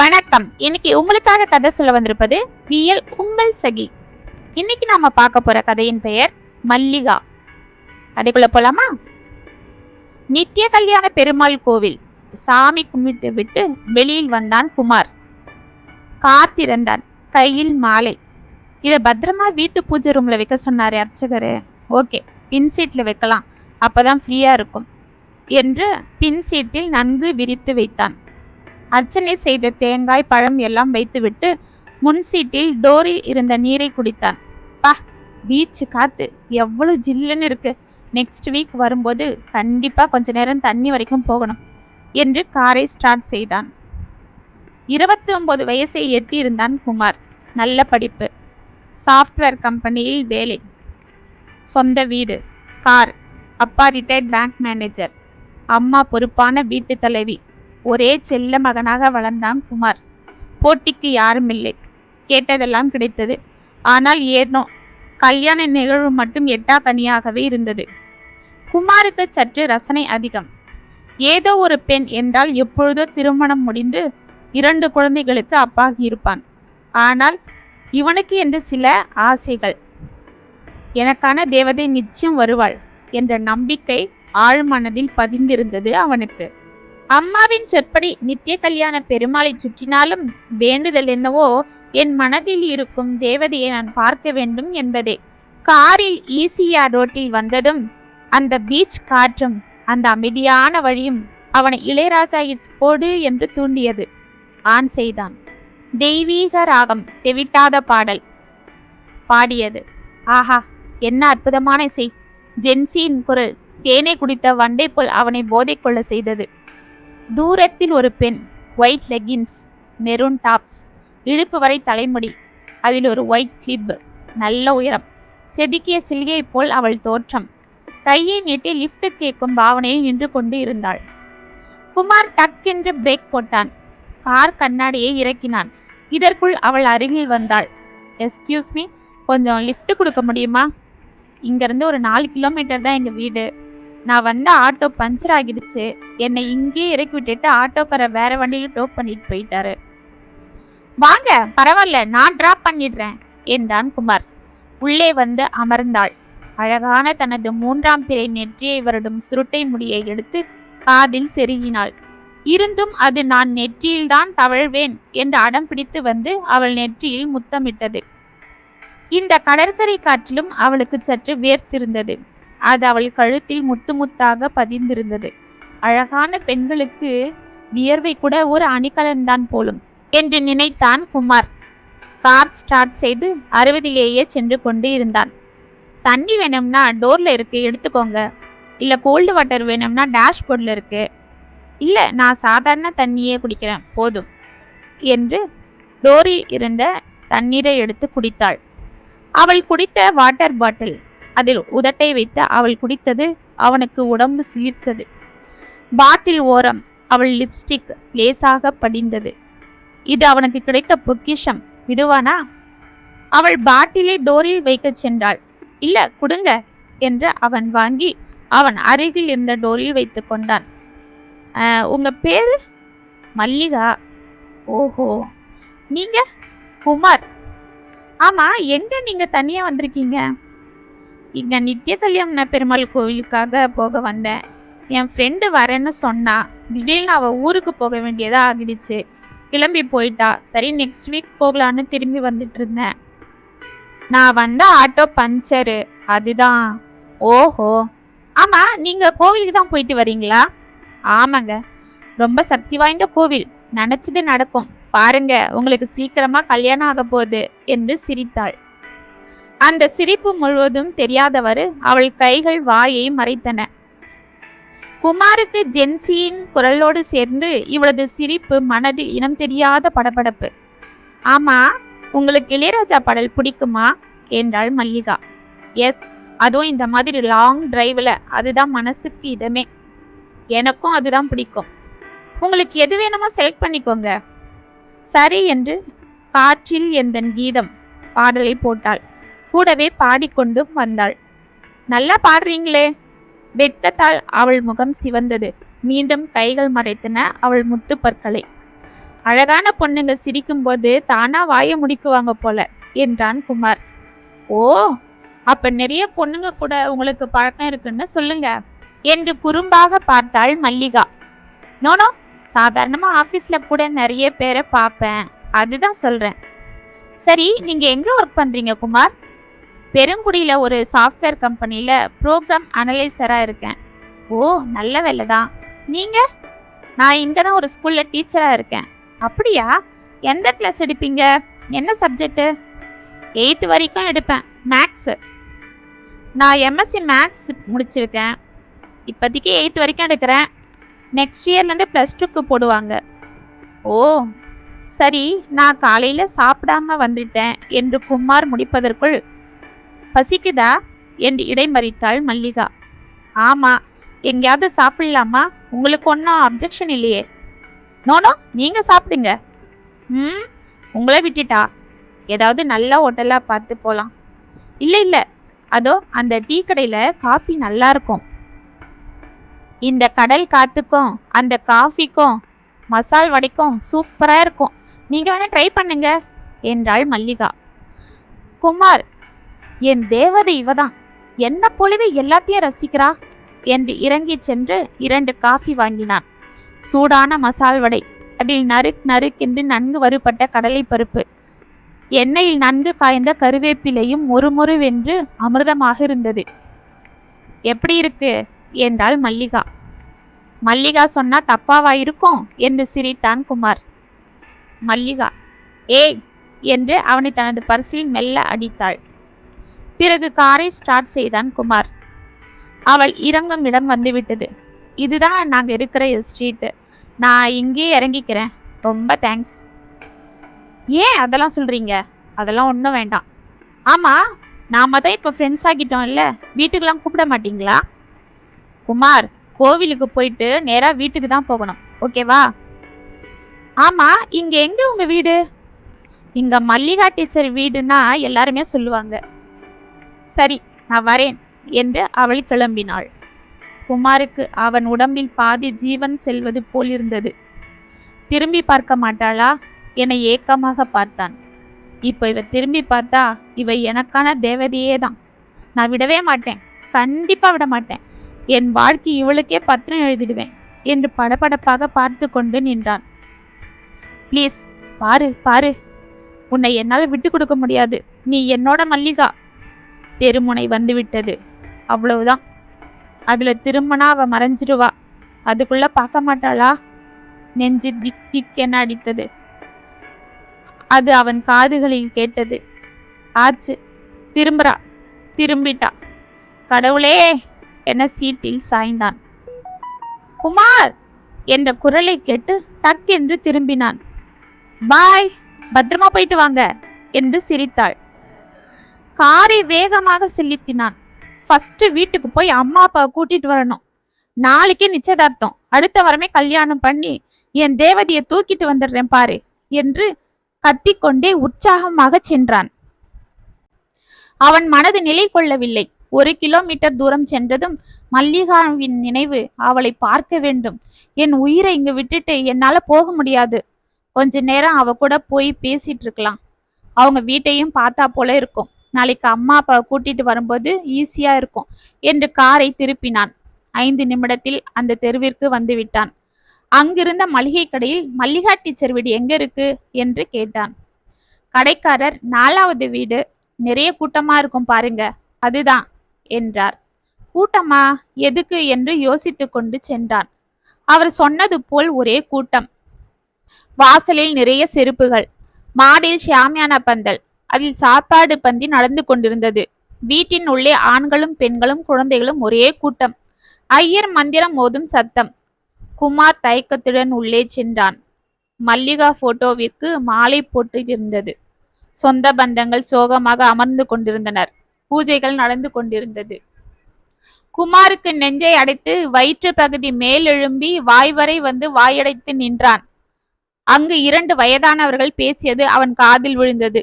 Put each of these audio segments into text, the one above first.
வணக்கம். இன்னைக்கு உங்களுக்காக கதை சொல்ல வந்திருப்பது வியல் உங்கள் சகி. இன்னைக்கு நாம பார்க்க போற கதையின் பெயர் மல்லிகா. கதைக்குள்ள போலாமா? நித்திய கல்யாண பெருமாள் கோவில். சாமி கும்பிட்டு விட்டு வெளியில் வந்தான் குமார். காத்திருந்தான் கையில் மாலை. இதை பத்திரமா வீட்டு பூஜை ரூம்ல வைக்க சொன்னாரு அர்ச்சகர். ஓகே பின் சீட்ல வைக்கலாம். அப்பதான் ஃப்ரீயா இருக்கும். என்று பின் சீட்டில் நன்கு விரித்து வைத்தான். அர்ச்சனை செய்த தேங்காய் பழம் எல்லாம் வைத்துவிட்டு முன்சீட்டில் டோரில் இருந்த நீரை குடித்தான். பா பீச் காத்து. எவ்வளவு ஜில்லுன்னு இருக்கு. நெக்ஸ்ட் வீக் வரும்போது கண்டிப்பா கொஞ்ச நேரம் தண்ணி வரைக்கும் போகணும் என்று காரை ஸ்டார்ட் செய்தான். இருபத்தி ஒன்பது வயசை எட்டியிருந்தான் குமார். நல்ல படிப்பு. சாஃப்ட்வேர் கம்பெனியில் வேலை. சொந்த வீடு கார். அப்பா ரிட்டையர்ட் பேங்க் மேனேஜர் அம்மா பொறுப்பான வீட்டு தலைவி. ஒரே செல்ல மகனாக வளர்ந்தான் குமார். போட்டிக்கு யாரும் இல்லை கேட்டதெல்லாம் கிடைத்தது. ஆனால் ஏனோ கல்யாண நிகழ்வு மட்டும் எட்டா தனியாகவே இருந்தது. குமாருக்கு சற்று ரசனை அதிகம். ஏதோ ஒரு பெண் என்றால் எப்பொழுதோ திருமணம் முடிந்து இரண்டு குழந்தைகளுக்கு அப்பாகி இருப்பான். ஆனால் இவனுக்கு என்று சில ஆசைகள். எனக்கான தேவதை நிச்சயம் வருவாள் என்ற நம்பிக்கை ஆழ்மனதில் பதிந்திருந்தது அவனுக்கு. அம்மாவின் சொற்படி நித்திய கல்யாண பெருமாளை சுற்றினாலும் வேண்டுதல் என்னவோ என் மனதில் இருக்கும் தேவதையை நான் பார்க்க வேண்டும் என்பதே. காரில் ஈசிஆர் ரோட்டில் வந்ததும் அந்த பீச் காற்றும் அந்த அமைதியான வழியும் அவனை இளையராஜா இட்ஸ் போடு என்று தூண்டியது. ஆன் செய்தான். தெய்வீக ராகம் தெவிட்டாத பாடல் பாடியது. ஆஹா என்ன அற்புதமான இசை. ஜென்சியின் குரல் தேனை குடித்த வண்டை போல் அவனை போதை கொள்ள செய்தது. தூரத்தில் ஒரு பெண் ஒயிட் லெகின்ஸ் மெரூன் டாப்ஸ் இழுப்பு வரை தலைமுடி அதில் ஒரு ஒயிட் கிளிப் நல்ல உயரம் செதுக்கிய சில்கையை போல் அவள் தோற்றம். கையை நீட்டி லிஃப்ட் கேட்கும் பாவனையில் நின்று கொண்டு இருந்தாள். குமார் டக் என்று பிரேக் போட்டான். கார் கண்ணாடியை இறக்கினான். இதற்குள் அவள் அருகில் வந்தாள். எஸ்கியூஸ் மீ கொஞ்சம் லிஃப்ட் கொடுக்க முடியுமா? இங்கேருந்து ஒரு நாலு கிலோமீட்டர் தான் எங்கள் வீடு. நான் வந்த ஆட்டோ பஞ்சர் ஆகிடுச்சு. என்னை இங்கேயே இறக்கி விட்டுட்டு ஆட்டோக்காரர் வேற வண்டியில் டோப் பண்ணிட்டு போயிட்டாரு. வாங்க பரவாயில்ல நான் டிராப் பண்ணிடுறேன் என்றான் குமார். உள்ளே வந்து அமர்ந்தாள். அழகான தனது மூன்றாம் பிறை நெற்றியை வருடும் சுருட்டை முடியை எடுத்து காதில் செருகினாள். இருந்தும் அது நான் நெற்றியில்தான் தவழ்வேன் என்று அடம் பிடித்து வந்து அவள் நெற்றியில் முத்தமிட்டது. இந்த கடற்கரை காற்றிலும் அவளுக்கு சற்று வேர்த்திருந்தது அது அவள் கழுத்தில் முத்து முத்தாக பதிந்திருந்தது. அழகான பெண்களுக்கு வியர்வை கூட ஒரு அணிகலன்தான் போலும் என்று நினைத்தான் குமார். கார் ஸ்டார்ட் செய்து அறுபதிலேயே சென்று கொண்டு இருந்தான். தண்ணி வேணும்னா டோர்ல இருக்கு எடுத்துக்கோங்க. இல்ல கோல்டு வாட்டர் வேணும்னா டேஷ்போர்டில் இருக்கு. இல்ல நான் சாதாரண தண்ணியே குடிக்கிறேன் போதும் என்று டோரில் இருந்த தண்ணீரை எடுத்து குடித்தாள். அவள் குடித்த வாட்டர் பாட்டில் அதில் உதட்டை வைத்து அவள் குடித்தது அவனுக்கு உடம்பு சீர்த்தது. பாட்டில் ஓரம் அவள் லிப்ஸ்டிக் லேசாக படிந்தது. இது அவனுக்கு கிடைத்த பொக்கிஷம் விடுவானா? அவள் பாட்டிலை டோரில் வைக்கச் சென்றாள். இல்ல கொடுங்க என்று அவன் வாங்கி அவன் அருகில் இருந்த டோரில் வைத்து கொண்டான். உங்க பேரு? மல்லிகா. ஓஹோ நீங்க? குமார். ஆமா எங்க நீங்க தனியா வந்திருக்கீங்க? இங்கே நித்திய கல்யாண பெருமாள் கோவிலுக்காக போக வந்தேன். என் ஃப்ரெண்டு வரேன்னு சொன்னா திடீர்னு அவள் ஊருக்கு போக வேண்டியதாக ஆகிடுச்சு. கிளம்பி போயிட்டா. சரி நெக்ஸ்ட் வீக் போகலான்னு திரும்பி வந்துட்டு இருந்தேன். நான் வந்த ஆட்டோ பஞ்சரு அதுதான். ஓஹோ. ஆமாம் நீங்கள் கோவிலுக்கு தான் போயிட்டு வரீங்களா? ஆமாங்க. ரொம்ப சக்தி வாய்ந்த கோவில். நினச்சது நடக்கும். பாருங்க உங்களுக்கு சீக்கிரமாக கல்யாணம் ஆக போகுது என்று சிரித்தாள். அந்த சிரிப்பு முழுவதும் தெரியாதவாறு அவள் கைகள் வாயை மறைத்தன. குமாருக்கு ஜென்சியின் குரலோடு சேர்ந்து இவளது சிரிப்பு மனதில் இனம் தெரியாத படபடப்பு. ஆமா உங்களுக்கு இளையராஜா பாடல் பிடிக்குமா? என்றாள் மல்லிகா. எஸ் அதுவும் இந்த மாதிரி லாங் டிரைவில் அதுதான் மனசுக்கு இதமே. எனக்கும் அதுதான் பிடிக்கும். உங்களுக்கு எது வேணுமோ செலக்ட் பண்ணிக்கோங்க. சரி என்று காற்றில் எந்தன் கீதம் பாடலை போட்டாள். கூடவே பாடிக்கொண்டும் வந்தாள். நல்லா பாடுறீங்களே. வெட்கத்தால் அவள் முகம் சிவந்தது. மீண்டும் கைகள் மறைத்தன அவள் முத்து பற்களை. அழகான பொண்ணுங்க சிரிக்கும்போது தானா வாயை முடிக்குவாங்க போல என்றான் குமார். ஓ அப்ப நிறைய பொண்ணுங்க கூட உங்களுக்கு பழக்கம் இருக்குன்னு சொல்லுங்க என்று குறும்பாக பார்த்தாள் மல்லிகா. நோனோ சாதாரணமா ஆபீஸ்ல கூட நிறைய பேரை பார்ப்பேன் அதுதான் சொல்றேன். சரி நீங்க எங்க ஒர்க் பண்றீங்க குமார்? பெருங்குடியில் ஒரு சாஃப்ட்வேர் கம்பெனியில் ப்ரோக்ராம் அனலைசராக இருக்கேன். ஓ நல்ல வேலை தான் நீங்கள் நான் இங்கே தான் ஒரு ஸ்கூலில் டீச்சராக இருக்கேன். அப்படியா? எந்த கிளாஸ் எடுப்பீங்க? என்ன சப்ஜெக்ட்டு எயித்து வரைக்கும் எடுப்பேன். மேக்ஸு நான் எம்எஸ்சி மேக்ஸ் முடிச்சிருக்கேன். இப்போதைக்கு எயித்து வரைக்கும் எடுக்கிறேன். நெக்ஸ்ட் இயர்லேருந்து ப்ளஸ் டூக்கு போடுவாங்க. ஓ சரி. நான் காலையில் சாப்பிடாம வந்துட்டேன். என்று குமார் முடிப்பதற்குள் பசிக்குதா? என்று இடைமறித்தாள் மல்லிகா. ஆமாம் எங்கேயாவது சாப்பிடலாமா? உங்களுக்கு ஒன்றும் அப்ஜெக்ஷன் இல்லையே. நோனோ நீங்கள் சாப்பிடுங்க. ம் உங்களை விட்டுட்டா? ஏதாவது நல்ல ஹோட்டலாக பார்த்து போகலாம் இல்லை இல்லை அதோ அந்த டீ கடையில் காஃபி நல்லா இருக்கும். இந்த கடல் காற்றுக்கும் அந்த காஃபிக்கும் மசால் வடைக்கும் சூப்பராக இருக்கும். நீங்கள் வேணால் ட்ரை பண்ணுங்க என்றாள் மல்லிகா. குமார் என் தேவதை இவதான். என்ன போலவே எல்லாத்தையும் ரசிக்கிறா? என்று இறங்கி சென்று இரண்டு காஃபி வாங்கினான். சூடான மசால் வடை. அதில் நறுக் நறுக்கென்று நன்கு வறுபட்ட கடலை பருப்பு. எண்ணெயில் நன்கு காய்ந்த கருவேப்பிலையும் மொறுமொறுவென்று அமிர்தமாக இருந்தது. எப்படி இருக்கு? என்றாள் மல்லிகா. மல்லிகா சொன்னா தப்பாவா இருக்கும்? என்று சிரித்தான் குமார். மல்லிகா. ஏய்! என்று அவனை தனது பரிசில் மெல்ல அடித்தாள். பிறகு காரை ஸ்டார்ட் செய்தான் குமார். அவள் இறங்கும் இடம் வந்துவிட்டது. இதுதான் நாங்கள் இருக்கிற ஸ்ட்ரீட்டு நான் இங்கே இறங்கிக்கிறேன். ரொம்ப தேங்க்ஸ் ஏன் அதெல்லாம் சொல்கிறீங்க அதெல்லாம் ஒன்றும் வேண்டாம். ஆமாம் நாம தான் இப்போ ஃப்ரெண்ட்ஸ் ஆகிட்டோம்ல. வீட்டுக்கெலாம் கூப்பிட மாட்டீங்களா? குமார் கோவிலுக்கு போயிட்டு நேராக வீட்டுக்கு தான் போகணும். ஓகேவா ஆமாம் இங்கே எங்கே உங்கள் வீடு? இங்கே மல்லிகா டீச்சர் வீடுன்னா எல்லாருமே சொல்லுவாங்க. சரி நான் வரேன் என்று அவள் கிளம்பினாள். குமாருக்கு அவன் உடம்பில் பாதி ஜீவன் செல்வது போல் இருந்தது திரும்பி பார்க்க மாட்டாளா? என ஏக்கமாக பார்த்தான். இப்போ இவ திரும்பி பார்த்தா இவ எனக்கான தேவதையே தான் நான் விடவே மாட்டேன் கண்டிப்பாக விட மாட்டேன். என் வாழ்க்கை இவளுக்கே பத்திரம் எழுதிடுவேன் என்று படபடப்பாக பார்த்து கொண்டு நின்றான். ப்ளீஸ் பாரு பாரு. உன்னை என்னால் விட்டு கொடுக்க முடியாது. நீ என்னோட மல்லிகா. தெருமுனை வந்துவிட்டது. அவ்வளவுதான். அதுல திரும்பினா அவ மறைஞ்சிருவா. அதுக்குள்ள பார்க்க மாட்டாளா? நெஞ்சு திக் திக் என அடித்தது. அது அவன் காதுகளில் கேட்டது. ஆச்சு. திரும்புறா. திரும்பிட்டா. கடவுளே! என சீட்டில் சாய்ந்தான். குமார்! என்ற குரலை கேட்டு டக் என்று திரும்பினான். பாய்! பத்திரமா போயிட்டு வாங்க! என்று சிரித்தாள். காரை வேகமாக செலுத்தினான். ஃபர்ஸ்ட் வீட்டுக்கு போய் அம்மா அப்பாவை கூட்டிட்டு வரணும். நாளைக்கே நிச்சயதார்த்தம். அடுத்த வாரமே கல்யாணம் பண்ணி என் தேவதையை தூக்கிட்டு வந்துடுறேன் பாரு என்று கத்திக்கொண்டே உற்சாகமாக சென்றான். அவன் மனது நிலை கொள்ளவில்லை. ஒரு கிலோமீட்டர் தூரம் சென்றதும் மல்லிகாவின் நினைவு அவளை பார்க்க வேண்டும். என் உயிரை இங்கு விட்டுட்டு என்னால போக முடியாது. கொஞ்ச நேரம் அவ கூட போய் பேசிட்டு இருக்கலாம். அவங்க வீட்டையும் பார்த்தா போல இருக்கும். நாளைக்கு அம்மா அப்பாவை கூட்டிட்டு வரும்போது ஈஸியா இருக்கும். என்று காரை திருப்பினான். ஐந்து நிமிடத்தில் அந்த தெருவிற்கு வந்து விட்டான். அங்கிருந்த மளிகை கடையில் மல்லிகா டீச்சர் வீடு எங்க இருக்கு? என்று கேட்டான். கடைக்காரர் நாலாவது வீடு. நிறைய கூட்டமா இருக்கும் பாருங்க. அதுதான் என்றார். கூட்டமா? எதுக்கு? என்று யோசித்து கொண்டு சென்றான். அவர் சொன்னது போல் ஒரே கூட்டம். வாசலில் நிறைய செருப்புகள். மாடில் ஷியாமியான பந்தல். அதில் சாப்பாடு பந்தி நடந்து கொண்டிருந்தது. வீட்டின் உள்ளே ஆண்களும் பெண்களும் குழந்தைகளும் ஒரே கூட்டம். ஐயர் மந்திரம் மோதும் சத்தம். குமார் தயக்கத்துடன் உள்ளே சென்றான். மல்லிகா போட்டோவிற்கு மாலை போட்டிருந்தது. சொந்த பந்தங்கள் சோகமாக அமர்ந்து கொண்டிருந்தனர். பூஜைகள் நடந்து கொண்டிருந்தது. குமாருக்கு நெஞ்சை அடைத்து வயிற்று பகுதி மேலெழும்பி வாய் வரை வந்து வாயடைத்து நின்றான். அங்கு இரண்டு வயதானவர்கள் பேசியது அவன் காதில் விழுந்தது.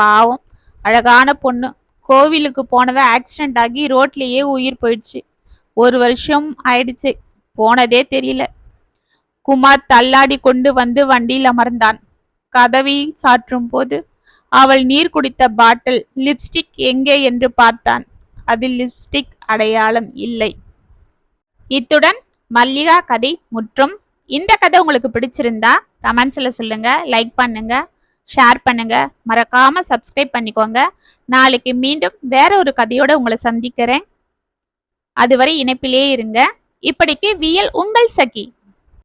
பாவம். அழகான பொண்ணு. கோவிலுக்கு போனவ ஆக்சிடென்ட் ஆகி ரோட்லேயே உயிர் போயிடுச்சு. ஒரு வருஷம் ஆயிடுச்சு. போனதே தெரியல. குமார் தள்ளாடி கொண்டு வந்து வண்டியில் அமர்ந்தான். கதவை சாற்றும் போது அவள் நீர் குடித்த பாட்டில் லிப்ஸ்டிக் எங்கே என்று பார்த்தான். அதில் லிப்ஸ்டிக் அடையாளம் இல்லை. இத்துடன் மல்லிகா கதை முற்றும். இந்த கதை உங்களுக்கு பிடிச்சிருந்தா கமெண்ட்ஸில் சொல்லுங்கள் லைக் பண்ணுங்கள் ஷேர் பண்ணுங்க. மறக்காம சப்ஸ்கிரைப் பண்ணிக்கோங்க. நாளைக்கு மீண்டும் வேற ஒரு கதையோட உங்களை சந்திக்கிறேன். அதுவரை இணைப்பிலே இருங்க. இப்படிக்கு வியல் உங்கள் சகி.